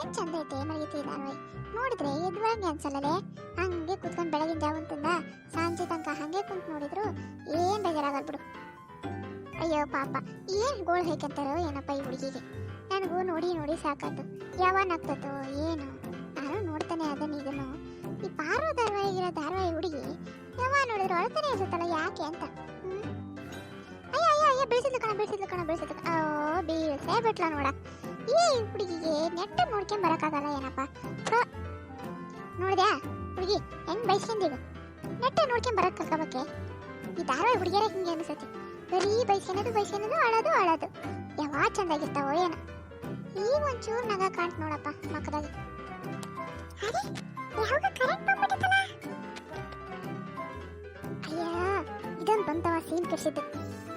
ಏನ್ ಚಂದ ಐತೆ ಮಲಗಿತಿ ಧಾರಾವಾಹಿ ನೋಡಿದ್ರೆ ಎದ್ಬರಂಗೆ ಅನ್ಸಲ್ಲೇ ಹಂಗೆ ಕುತ್ಕೊಂಡ್ ಬೆಳಗಿನ ಜಾವ ಅಂತಂದ ಸಾಂಜೆ ತನಕ ಹಂಗೆ ಕುಂತು ನೋಡಿದ್ರು ಏನ್ ಬೇಜಾರಾಗಲ್ಬಿಡು ಅಯ್ಯೋ ಪಾಪ, ಏನ್ ಗೋಳ್ ಹಾಕಂತಾರೋ ಏನಪ್ಪ ಈ ಹುಡುಗಿಗೆ? ನನಗೂ ನೋಡಿ ನೋಡಿ ಸಾಕಾತು ಯಾವನಾಗ್ತದೋ ಏನು. ನಾನು ನೋಡ್ತಾನೆ ಅದನ್ನ ಇದನ್ನು. ಈ ಪಾರೋ ಧಾರಾವಾಹಿಗಿರೋ ಧಾರವಾಹಿ ಹುಡುಗಿ ಯಾವ ನೋಡಿದ್ರು ಅಳ್ತಾನೆ ಇರುತ್ತಲ್ಲ ಯಾಕೆ ಅಂತ? ಅಯ್ಯ ಅಯ್ಯ ಅಯ್ಯ ಕಣ, ಬೆಳೆಸಿದ್ಲು ಕಣ, ಬೆಳೆಸಿದ್ಲು ಓ, ಬೀಳ್ಸೇ ಬಿಟ್ಲ ನೋಡ. ಈ ಹುಡುಗಿಗೆ ನೆಟ್ಟ ನೋಡ್ಕೊಂಡ್ ಬರಕ್ಕಾಗಲ್ಲ ಏನಪ್ಪ? ನೋಡಿದ್ಯಾ ಹುಡುಗಿ, ಹೆಂಗ್ ಬೈಸ್ಕೊಂಡಿದ್ದು ನೆಟ್ಟ ನೋಡ್ಕೊಂಡ್ ಬರಕ್ಕಾಗಬೇಕೆ ಈ ಧಾರಾವಾಹಿ ಹುಡುಗಿಯರ ಹಿಂಗೆ ಅನ್ಸತ್ತೆ. ಬರೀ ಬೈಸ್ಕೊಳೋದು ಬೈಸ್ಕೊಳೋದು ಅಳೋದು ಅಳೋದು. ಯಾವ ಚಂದಾಗಿರ್ತಾವೋ ಏನೋ. ಈ ಒಂಚೂರು ನಗ ಕಾಣ್ತ ನೋಡಪ್ಪ ಮಕ್ಕದಾಗ ಅಯ್ಯ, ಇದೊಂದು ಬಂತವ ಸೀನ್ ಕೆಡ್ಸಿದ್ದು.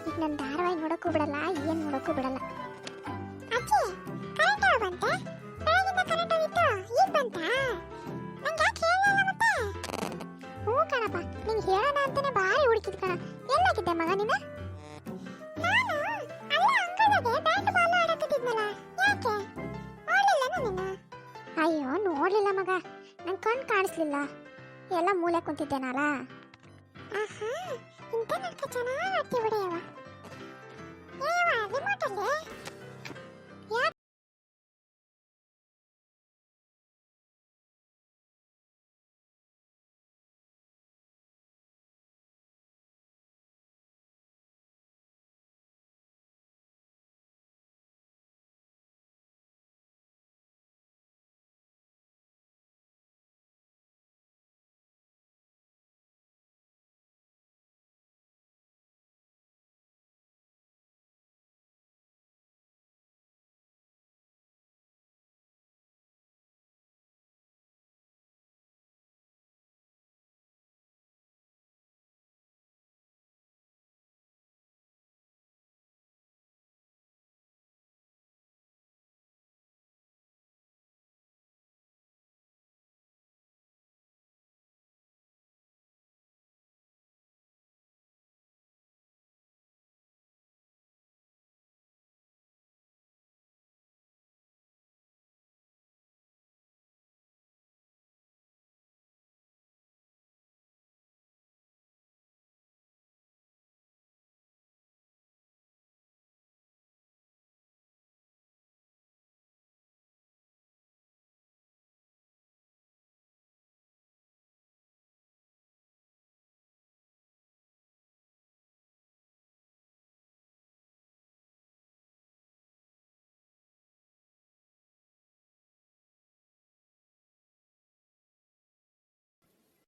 ಈಗ ನನ್ನ ಧಾರಾವಾಹಿ ನೋಡಕ್ಕೂ ಬಿಡಲ್ಲ, ಏನ್ ನೋಡಕ್ಕೂ ಬಿಡಲ್ಲ. ಹೇಳಲ್ಲ ಮತ್ತೆ ಹ್ಞೂ ಕಣಪ್ಪ ಹೇಳೋಣ ಅಂತಾನೆ ಭಾರಿ ಹುಡುಕಿದ್ ಕಣ. ಮಗ ನೀನು? ನಾನು ಅಲ್ಲ ಯಾಕೆ? ನಿನ್ನ ಅಯ್ಯೋ, ನೋಡ್ಲಿಲ್ಲ ಮಗ. ನಂಗೆ ಕಣ್ಣು ಕಾಣಿಸ್ಲಿಲ್ಲ. ಎಲ್ಲ ಮೂಲೆ ಕುಂತಿದ್ದೇನಲ್ಲ? ಆಹಾ ಇಂಟರ್ನೆಟ್ ನಾಟಕ ಚೆನ್ನಾಗಿ ಆಡ್ತಿ ಬಿಡಿಯವ ರಿಮೋಟ್ ಅಲ್ಲಿ?